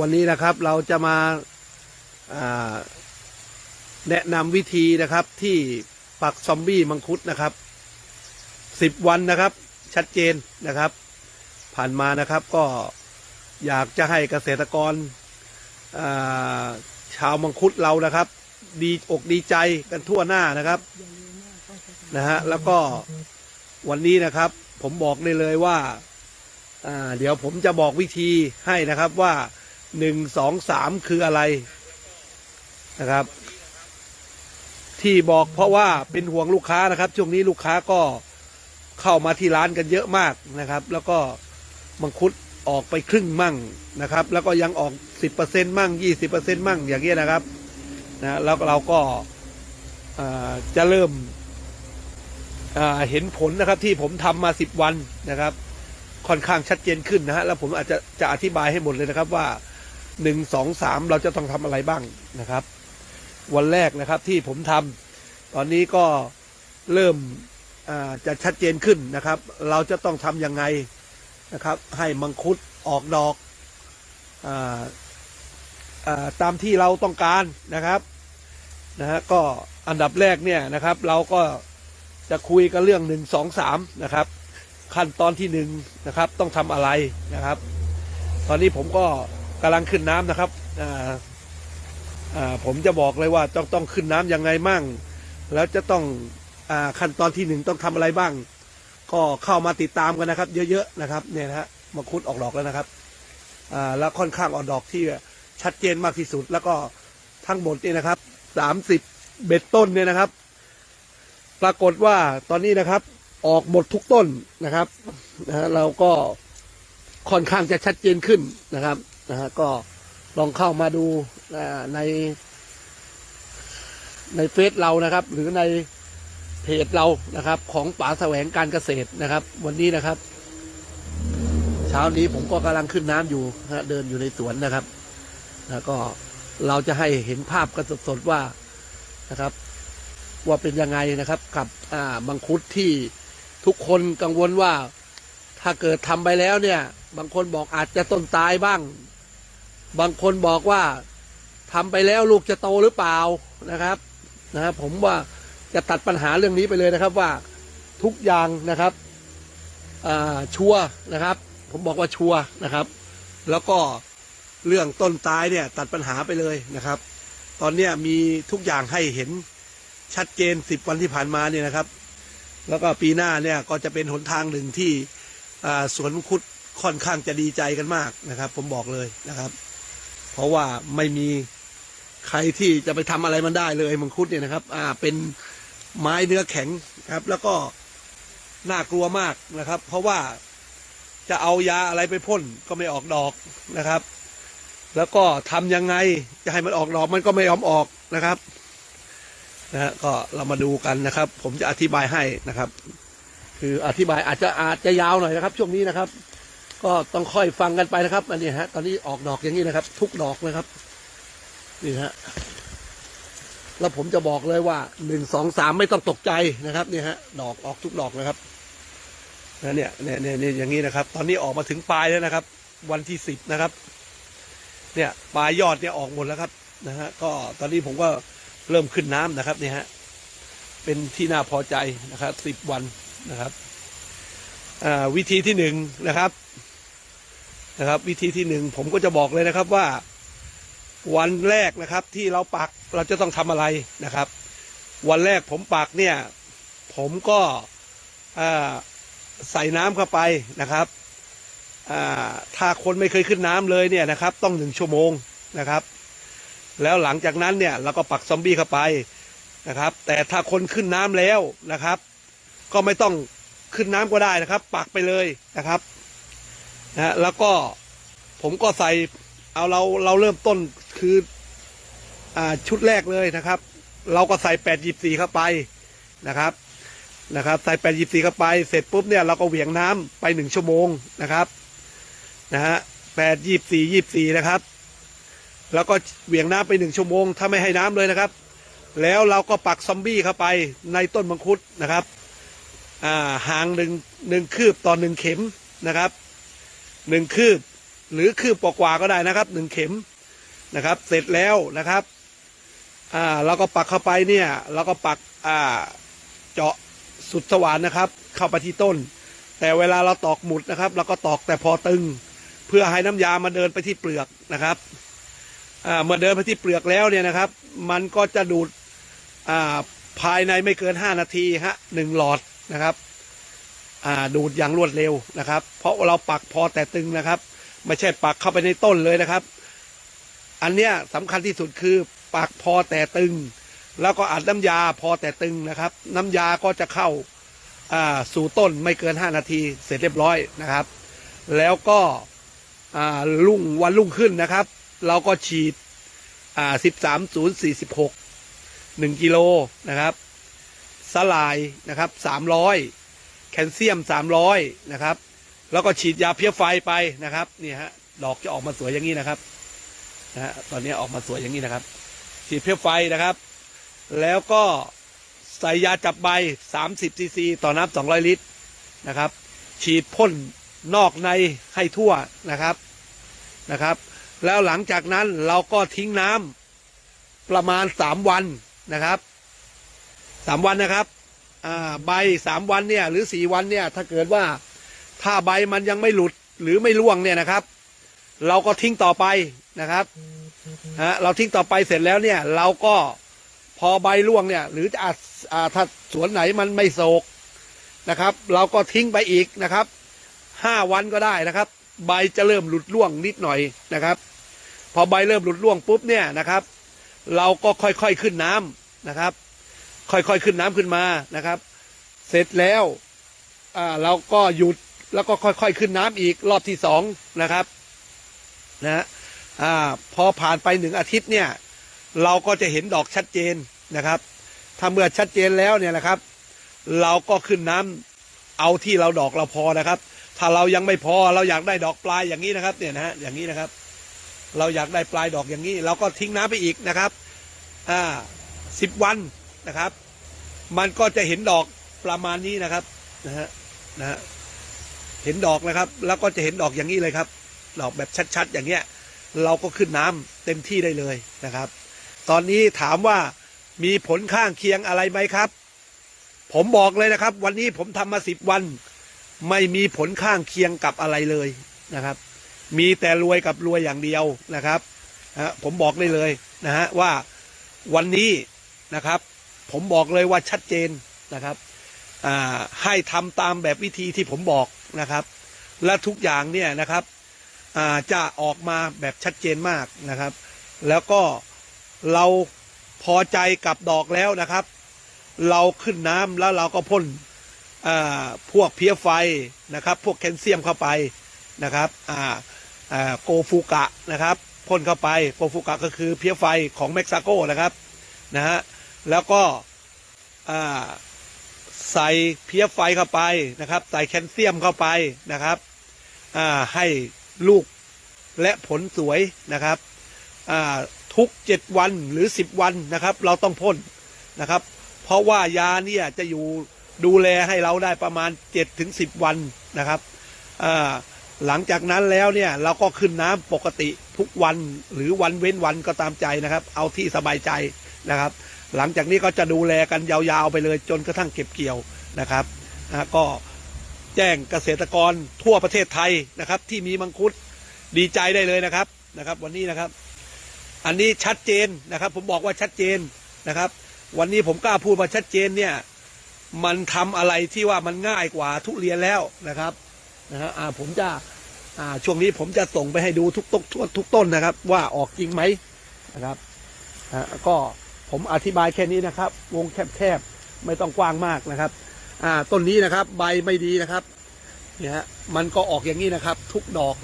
วันนี้นะครับเราจะมาาแนะนำวิธีนะครับที่ปักซอมบี้มังคุดนะครับสิบวันนะครับ ชัดเจนนะครับ ผ่านมานะครับก็อยากจะให้เกษตรกราชาวมังคุดเรานะครับ ดีอกดีใจกันทั่วหน้านะครับนะฮะแล้วก็วันนี้นะครับ ผมบอกได้เลยว่าเดี๋ยวผมจะบอกวิธีให้นะครับว่า หนึ่งสองสามคืออะไรนะครับ ที่บอกเพราะว่าเป็นห่วงลูกค้านะครับ ช่วงนี้ลูกค้าก็เข้ามาที่ร้านกันเยอะมากนะครับ แล้วก็มังคุดออกไปครึ่งมั่งนะครับ แล้วก็ยังออกสิบเปอร์เซ็นมั่งยี่สิบเปอร์เซ็นมั่งอย่างเงี้ยนะครับนะแล้วเราก็จะเริ่มเห็นผลนะครับที่ผมทำมาสิบวันนะครับ ค่อนข้างชัดเจนขึ้นนะฮะแล้วผมอาจจะจะอธิบายให้หมดเลยนะครับว่า หนึ่งสองสามเราจะต้องทำอะไรบ้างนะครับ วันแรกนะครับที่ผมทำตอนนี้ก็เริ่มจะชัดเจนขึ้นนะครับ เราจะต้องทำยังไงนะครับ ให้มังคุดออกดอกออตามที่เราต้องการนะครับนะฮะก็อันดับแรกเนี่ยนะครับ เราก็จะคุยกันเรื่องหนึ่งสองสามนะครับ ขั้นตอนที่หนึ่งนะครับ ต้องทำอะไรนะครับ ตอนนี้ผมก็ กำลังขึ้นน้ำนะครับอ่าอ่าผมจะบอกเลยว่าต้องต้องขึ้นน้ำยังไงมั่ง แล้วจะต้องอาขั้นตอนที่หนึ่งต้องทำอะไรบ้าง ก็เข้ามาติดตามกันนะครับ เยอะๆนะครับเนี่ยนะฮะมังคุดออกดอกแล้วนะครับอ่าแล้วค่อนข้างออกดอกที่ชัดเจนมากที่สุด แล้วก็ทั้งหมดเนี่ยนะครับสามสิบเบ็ดต้นเนี่ยนะครับ ปรากฏว่าตอนนี้นะครับ ออกหมดทุกต้นนะครับนะฮะเราก็ค่อนข้างจะชัดเจนขึ้นนะครับ นะฮะก็ลองเข้ามาดูใน ในเฟซเรานะครับ หรือในเพจเรานะครับ ของป๋าแสวงการเกษตรนะครับ วันนี้นะครับ เช้านี้ผมก็กำลังขึ้นน้ำอยู่นะเดินอยู่ในสวนนะครับแล้วก็เราจะให้เห็นภาพกันสดๆว่านะครับ ว่าเป็นยังไงนะครับ กับอ่ามังคุดที่ทุกคนกังวลว่า ถ้าเกิดทำไปแล้วเนี่ย บางคนบอกอาจจะต้นตายบ้าง บางคนบอกว่าทำไปแล้วลูกจะโตหรือเปล่านะครับนะครับผมว่าจะตัดปัญหาเรื่องนี้ไปเลยนะครับว่าทุกอย่างนะครับชัวนะครับ ผมบอกว่าชัวนะครับ แล้วก็เรื่องต้นตายเนี่ยตัดปัญหาไปเลยนะครับ ตอนเนี้ยมีทุกอย่างให้เห็นชัดเจนสิบวันที่ผ่านมาเนี่ยนะครับ แล้วก็ปีหน้าเนี่ยก็จะเป็นหนทางหนึ่งที่ สวนมังคุดค่อนข้างจะดีใจกันมากนะครับ ผมบอกเลยนะครับ เพราะว่าไม่มีใครที่จะไปทำอะไรมันได้เลยมังคุดเนี่ยนะครับอ่าเป็นไม้เนื้อแข็งครับ แล้วก็น่ากลัวมากนะครับ เพราะว่าจะเอายาอะไรไปพ่นก็ไม่ออกดอกนะครับ แล้วก็ทำยังไงจะให้มันออกดอกมันก็ไม่ยอมออกนะครับนะฮะก็เรามาดูกันนะครับ ผมจะอธิบายให้นะครับ คืออธิบายอาจจะอาจจะยาวหน่อยนะครับ ช่วงนี้นะครับ ก็ต้องค่อยฟังกันไปนะครับ อันนี้ฮะ ตอนนี้ออกดอกอย่างนี้นะครับ ทุกดอกนะครับนี่ฮะแล้วผมจะบอกเลยว่าหนึ่งสองสามไม่ต้องตกใจนะครับนี่ฮะ ดอกออกทุกดอกนะครับนะเนี่ยเนี่ยเนี่ยอย่างนี้นะครับ ตอนนี้ออกมาถึงปลายแล้วนะครับ วันที่สิบนะครับ เนี่ยปลายยอดเนี่ยออกหมดแล้วครับนะฮะก็ตอนนี้ผมก็เริ่มขึ้นน้ำนะครับเนี่ยฮะเป็นที่น่าพอใจนะครับสิบวัน นะครับวิธีที่หนึ่งนะครับนะครับ วิธีที่หนึ่งผมก็จะบอกเลยนะครับว่า วันแรกนะครับที่เราปักเราจะต้องทำอะไรนะครับ วันแรกผมปักเนี่ยผมก็ใส่น้ำเข้าไปนะครับถ้าคนไม่เคยขึ้นน้ำเลยเนี่ยนะครับ ต้องหนึ่งชั่วโมงนะครับ แล้วหลังจากนั้นเนี่ยเราก็ปักซอมบี้เข้าไปนะครับ แต่ถ้าคนขึ้นน้ำแล้วนะครับ ก็ไม่ต้องขึ้นน้ำก็ได้นะครับ ปักไปเลยนะครับนะฮะแล้วก็ผมก็ใส่เอาเราเราเริ่มต้นคืออ่าชุดแรกเลยนะครับ เราก็ใส่แปดยีสี่เข้าไปนะครับนะครับ ใส่แปดยีสี่เข้าไปเสร็จปุ๊บเนี่ยเราก็เหวี่ยงน้ำไปหนึ่งชั่วโมงนะครับนะฮะแปดยีสี่ยีสี่นะครับ แล้วก็เหวี่ยงน้ำไปหนึ่งชั่วโมงถ้าไม่ให้น้ำเลยนะครับ แล้วเราก็ปักซอมบี้เข้าไปในต้นมังคุดนะครับ ห่างหนึ่งหนึ่งคืบต่อหนึ่งเข็มนะครับหนึ่งคืบ หรือคืบกว่าก็ได้นะครับหนึ่งเข็มนะครับ เสร็จแล้วนะครับอ่าเราก็ปักเข้าไปเนี่ยเราก็ปักอ่าเจาะสุดสว่านนะครับ เข้าไปที่ต้น แต่เวลาเราตอกหมุดนะครับเราก็ตอกแต่พอตึง เพื่อให้น้ำยามาเดินไปที่เปลือกนะครับอ่าเมื่อเดินไปที่เปลือกแล้วเนี่ยนะครับ มันก็จะดูดอ่าภายในไม่เกิน 5 นาทีฮะหนึ่งหลอด นะครับดูดอย่างรวดเร็วนะครับ เพราะเราปักพอแต่ตึงนะครับ ไม่ใช่ปักเข้าไปในต้นเลยนะครับ อันเนี้ยสำคัญที่สุดคือปักพอแต่ตึง แล้วก็อัดน้ำยาพอแต่ตึงนะครับ น้ำยาก็จะเข้าสู่ต้นไม่เกิน 5 นาทีเสร็จเรียบร้อยนะครับ แล้วก็อ่ารุ่งวันรุ่งขึ้นนะครับ เราก็ฉีดอ่าสิบสามศูนย์สี่สิบหกหนึ่งกิโลนะครับ สลายนะครับสามร้อยแคลเซียมสามร้อยนะครับ แล้วก็ฉีดยาเพี้ยไฟไปนะครับนี่ฮะดอกจะออกมาสวยอย่างนี้นะครับนะฮะตอนนี้ออกมาสวยอย่างนี้นะครับ ฉีดเพี้ยไฟนะครับ แล้วก็ใส่ยาจับใบ 30ซีซีต่อน้ำ200 ลิตรนะครับ ฉีดพ่นนอกในให้ทั่วนะครับนะครับ แล้วหลังจากนั้นเราก็ทิ้งน้ำประมาณ 3 วันนะครับ 3วันนะครับอ่าใบ3วันเนี่ยหรือ4วันเนี่ยถ้าเกิดว่าถ้าใบมันยังไม่หลุดหรือไม่ร่วงเนี่ยนะครับ เราก็ทิ้งต่อไปนะครับฮะเราทิ้งต่อไปเสร็จแล้วเนี่ย เราก็พอใบร่วงเนี่ย หรือจะอาจถ้าสวนไหนมันไม่โศกนะครับ เราก็ทิ้งไปอีกนะครับห้าวันก็ได้นะครับ ใบจะเริ่มหลุดร่วงนิดหน่อยนะครับ พอใบเริ่มหลุดร่วงปุ๊บเนี่ยนะครับ เราก็ค่อยๆขึ้นน้ำนะครับ ค่อยๆขึ้นน้ำขึ้นมานะครับ เสร็จแล้วอ่าเราก็หยุดแล้วก็ค่อยๆขึ้นน้ำอีกรอบที่สองนะครับนะฮะอ่าพอผ่านไปหนึ่งอาทิตย์เนี่ย เราก็จะเห็นดอกชัดเจนนะครับ ถ้าเมื่อชัดเจนแล้วเนี่ยนะครับ เราก็ขึ้นน้ำเอาที่เราดอกเราพอนะครับ ถ้าเรายังไม่พอเราอยากได้ดอกปลายอย่างนี้นะครับ เนี่ยนะฮะอย่างนี้นะครับ เราอยากได้ปลายดอกอย่างนี้ เราก็ทิ้งน้ำไปอีกนะครับ อ่าสิบวัน นะครับ มันก็จะเห็นดอกประมาณนี้นะครับนะฮะนะฮะเห็นดอกนะครับ แล้วก็จะเห็นดอกอย่างนี้เลยครับ ดอกแบบชัดๆ อย่างเงี้ย เราก็ขึ้นน้ำเต็มที่ได้เลยนะครับ ตอนนี้ถามว่ามีผลข้างเคียงอะไรไหมครับ ผมบอกเลยนะครับ วันนี้ผมทำมาสิบวัน ไม่มีผลข้างเคียงกับอะไรเลยนะครับ มีแต่รวยกับรวยอย่างเดียวนะครับผมบอกได้เลยนะฮะว่าวันนี้นะครับ ผมบอกเลยว่าชัดเจนนะครับให้ทำตามแบบวิธีที่ผมบอกนะครับ และทุกอย่างเนี่ยนะครับจะออกมาแบบชัดเจนมากนะครับ แล้วก็เราพอใจกับดอกแล้วนะครับ เราขึ้นน้ำแล้วเราก็พ่นพวกเพี้ยไฟนะครับ พวกแคลเซียมเข้าไปนะครับโกฟูกะนะครับพ่นเข้าไปโกฟูกะก็คือเพี้ยไฟของเม็กซิโกนะครับนะฮะ แล้วก็ใส่เพี้ยไฟเข้าไปนะครับ ใส่แคลเซียมเข้าไปนะครับให้ลูกและผลสวยนะครับทุกเจ็ดวันหรือสิบวันนะครับ เราต้องพ่นนะครับ เพราะว่ายาเนี่ยจะอยู่ดูแลให้เราได้ประมาณเจ็ดถึงสิบวันนะครับหลังจากนั้นแล้วเนี่ยเราก็ขึ้นน้ำปกติทุกวันหรือวันเว้นวันก็ตามใจนะครับ เอาที่สบายใจนะครับ หลังจากนี้ก็จะดูแลกันยาวๆไปเลยจนกระทั่งเก็บเกี่ยวนะครับนะก็แจ้งเกษตรกรทั่วประเทศไทยนะครับ ที่มีมังคุดดีใจได้เลยนะครับนะครับ วันนี้นะครับ อันนี้ชัดเจนนะครับ ผมบอกว่าชัดเจนนะครับ วันนี้ผมกล้าพูดมาชัดเจนเนี่ยมันทำอะไรที่ว่ามันง่ายกว่าทุเรียนแล้วนะครับนะฮะผมจะอ่าช่วงนี้ผมจะส่งไปให้ดูทุกต้นทุกต้นนะครับ ว่าออกจริงไหมนะครับก็ ผมอธิบายแค่นี้นะครับ วงแคบๆไม่ต้องกว้างมากนะครับ อ่าต้นนี้นะครับ ใบไม่ดีนะครับเนี่ยฮะมันก็ออกอย่างนี้นะครับ ทุกดอกนะ